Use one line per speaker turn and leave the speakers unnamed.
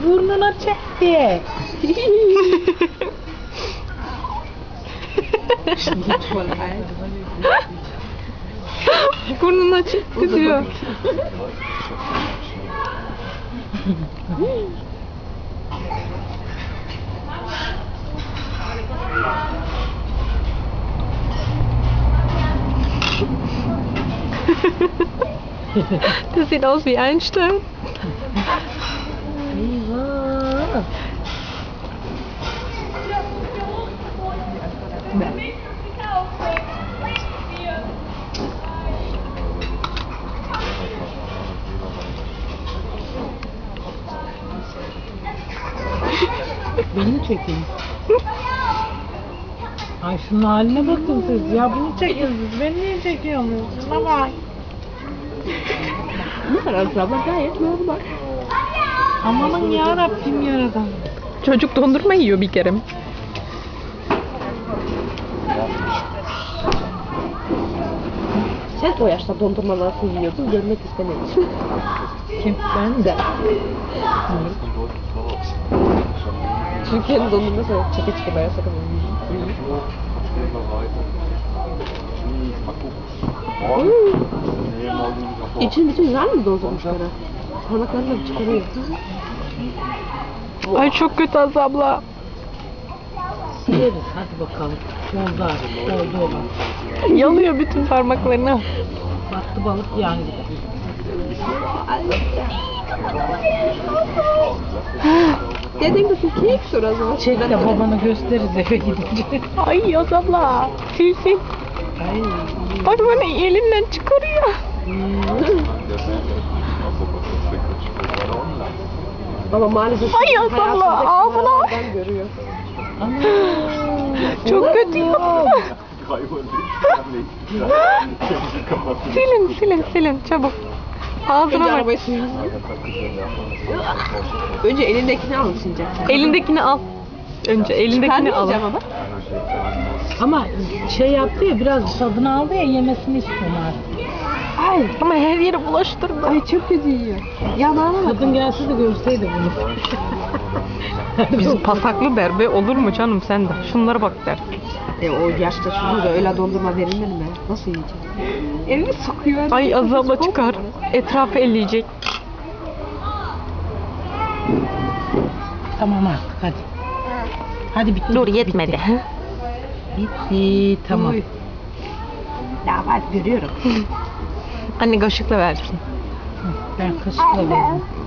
Uno non
c'è te! Non c'è te! Das sieht aus wie Einstein.
Beni çekin. Ay şunun haline bakın siz. Ya bunu çekiyorsunuz. Beni niye çekiyorsunuz? Şuna bak.
Arası abla gayet normal.
Amanın ya Rabbim yaradan.
Çocuk dondurma yiyor bir kere.
Sen o yaşta dondurma nasıl yiyordun görmek istemedim.
Kim? Ben de.
Çünkü kendi dondurma sonra çeke çeke bayağı sakın. İçin bütün güzel mi doldurmuşlar? Parmaklarını da çıkarıyor.
Ay çok kötü Azra abla.
Sileriz. Hadi bakalım. Oldu artık. Oldu olan.
Yalıyor bütün parmaklarını.
Battı balık yan gider.
Dedem de Türkiye'ye gidiyor o zaman.
Çek de babana gösteririz eve gidince.
Ay Azra abla. Sil sil.
Ay.
Bak bana elinden çıkarıyor.
Baba maalesef
Ay ya
hayatındaki görüyor.
Ana.
Çok kötü yaptı. silin silin silin çabuk.
Önce
Ağzına bak.
arabayı sürüyor. Önce elindekini alıp sileceksin.
Elindekini al. Önce elindekini al.
Ama.
Ama şey yaptı ya biraz tadını aldı ya yemesini istiyorum artık.
Ay.
Ama her yere bulaştırdı.
Ay çok kötü yiyor. Yanağına bak.
Kadın gelse de görseydi bunu.
Bizim pasaklı der be olur mu canım sen de. Şunlara bak der.
E, o yaşta çocuğa öyle dondurma verilir mi? Nasıl yiyecek? Elini sokuyor.
Ay Azra abla çıkar. Etrafı elleyecek.
Tamam artık hadi. Hadi bitti.
Dur yetmedi.
Bitti. Bitti, tamam.
Uy. Ya bak görüyorum.
Anne kaşıkla versin.
Ben kaşıkla verdim.